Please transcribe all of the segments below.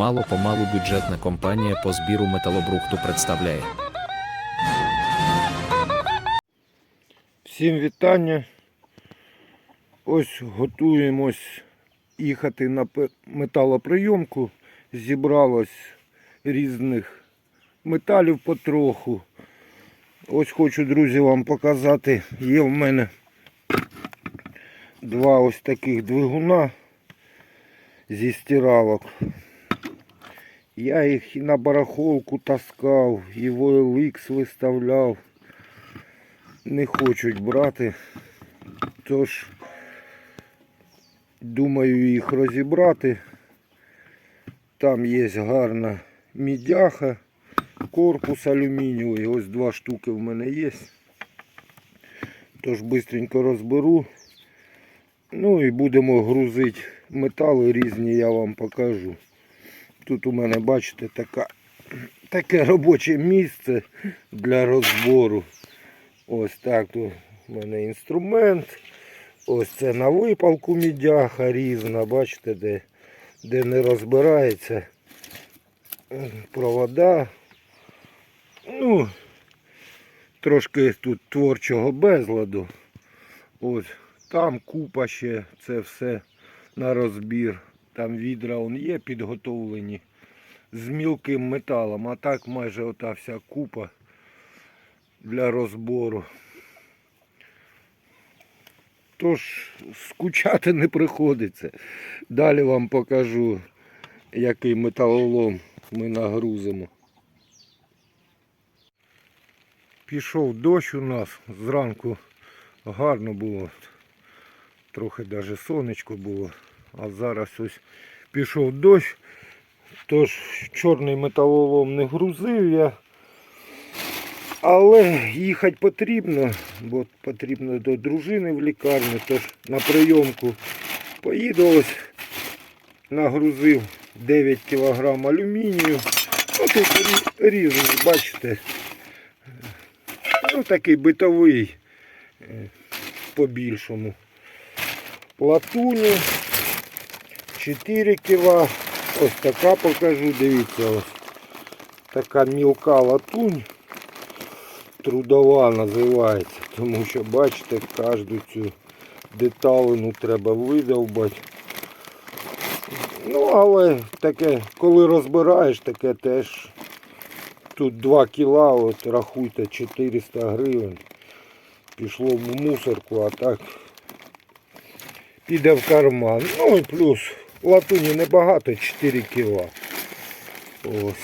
Мало-помалу бюджетна компанія по збіру металобрухту представляє. Всім вітання. Ось готуємось їхати на металоприйомку. Зібралось різних металів потроху. Ось хочу, друзі, вам показати. Є в мене два ось таких двигуна зі стиралок. Я їх і на барахолку таскав, і в OLX виставляв не хочуть брати. Тож думаю їх розібрати. Там є гарна мідяха, корпус алюмінієвий. Ось два штуки в мене є. Тож швидко розберу. Ну і будемо грузити метали різні, я вам покажу. Тут у мене, бачите, така, таке робоче місце для розбору. Ось так тут у мене інструмент. Ось це на випалку мідяха різна, бачите, де, де не розбирається провода. Ну, трошки тут творчого безладу. Ось там купа ще це все на розбір. Там відра он є підготовлені з мілким металом, а так майже ота вся купа для розбору. Тож скучати не приходиться. Далі вам покажу, який металолом ми нагрузимо. Пішов дощ у нас зранку гарно було. Трохи навіть сонечко було. А зараз ось пішов дощ. Тож чорний металолом не грузив я. Але їхати потрібно, бо потрібно до дружини в лікарню, тож на прийомку поїду ось, нагрузив 9 кг алюмінію. Ну тут різний, бачите. Ну такий битовий е, по-більшому. Латуні 4 кг. Ось така покажу, дивіться ось. Така мілка латунь трудова називається, тому що бачите, кожну цю деталину треба видовбати. Ну, але таке, коли розбираєш, таке теж тут 2 кіла, от рахуйте 400 гривень. Пішло в мусорку, а так піде в карман. Ну і плюс латуні небагато, 4 кіла. Ось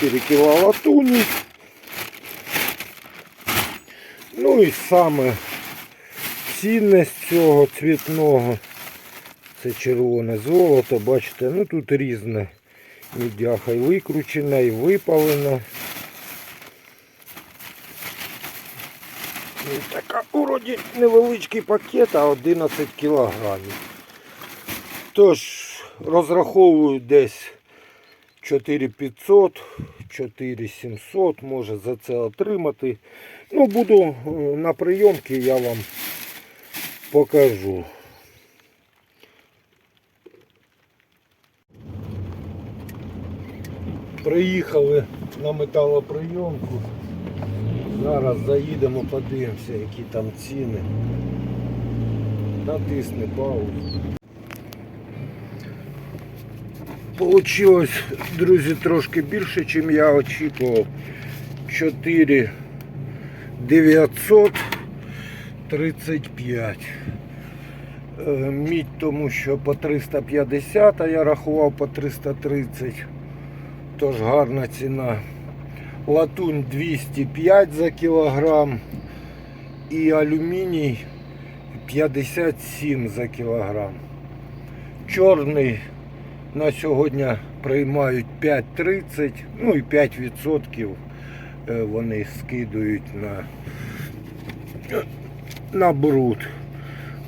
4 кіла латуні. Ну і саме цінне з цього цвітного. Це червоне золото, бачите, ну тут різне. Мідяха і викручена, і випалена. І така уроді невеличкий пакет, а 11 кілограмів. Тож розраховую десь 4500, 4700 може за це отримати. Ну, буду е, на прийомці, я вам покажу. Приїхали на металоприйомку. Зараз заїдемо, подивимося, які там ціни. Натисни паузу. Получилось, друзі, трошки більше, ніж я очікував. 4 935. Е, Мідь тому що по 350, а я рахував по 330. Тож гарна ціна. Латунь 205 за кілограм і алюміній 57 за кілограм. Чорний на сьогодні приймають 5,30, ну і 5% е, вони скидують на, на бруд.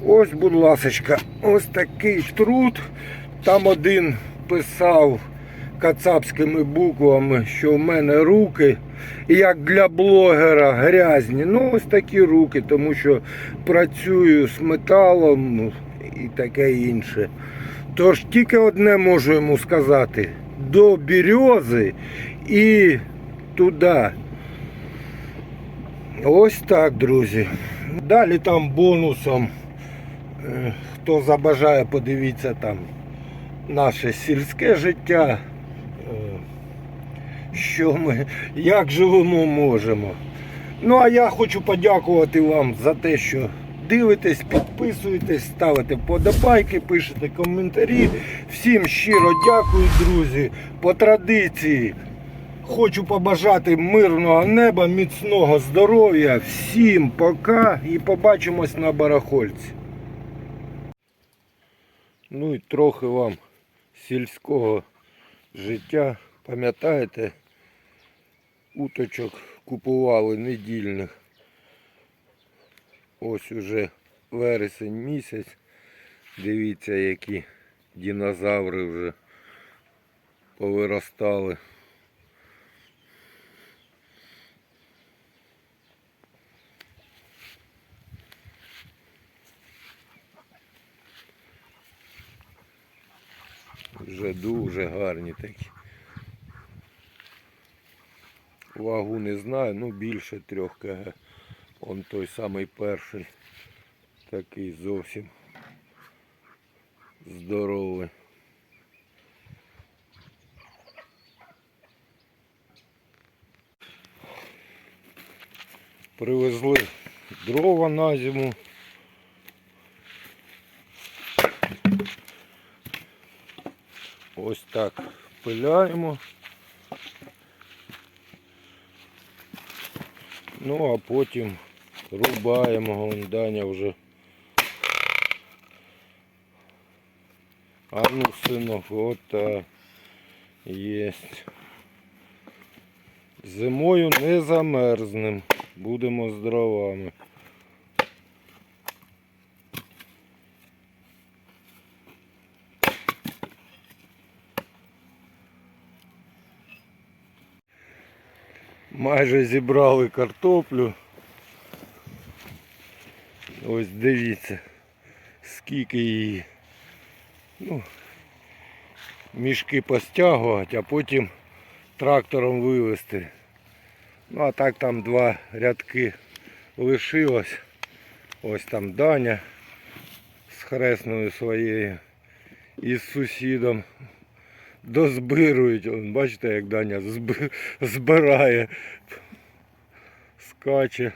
Ось, будь ласочка, ось такий труд. Там один писав кацапськими буквами, що в мене руки, як для блогера, грязні. Ну, ось такі руки, тому що працюю з металом і таке інше. Тож тільки одне можу йому сказати. до берези і туди. Ось так, друзі. Далі там бонусом, е, хто забажає, подивіться там наше сільське життя. е, Що ми, як живемо, можемо. Ну а я хочу подякувати вам за те, що дивитесь, підписуєтесь, ставите подобайки, пишете коментарі. Всім щиро дякую, друзі. По традиції хочу побажати мирного неба, міцного здоров'я. Всім пока і побачимось на барахольці. Ну і трохи вам сільського життя. Пам'ятаєте, уточок купували недільних. Ось уже вересень місяць. Дивіться, які динозаври вже повиростали. Вже дуже гарні такі. Вагу не знаю, ну більше трьох кг. Он той самий перший. Такий зовсім здоровий. Привезли дрова на зиму. Ось так пиляємо. Ну а потім рубаємо, вон вже. А ну, синок, от так. Єсть. Зимою не замерзнем. Будемо з дровами. Майже зібрали картоплю. Ось дивіться, скільки її. Ну, мішки постягувати, а потім трактором вивезти. Ну а так там два рядки лишилось. Ось там Даня з хресною своєю і з сусідом дозбирують. Он, бачите, як Даня збирає, скаче.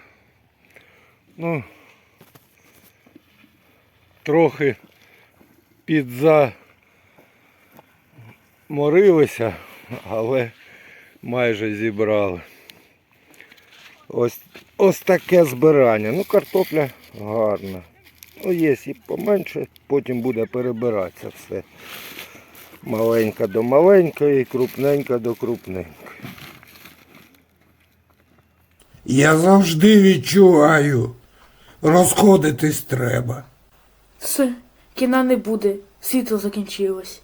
Ну, трохи підзаморилися, але майже зібрали. Ось, ось таке збирання. Ну, картопля гарна. Ну, є і поменше, потім буде перебиратися все. Маленька до маленької, крупненька до крупненької. Я завжди відчуваю, розходитись треба. Все, кіна не буде, світло закінчилось.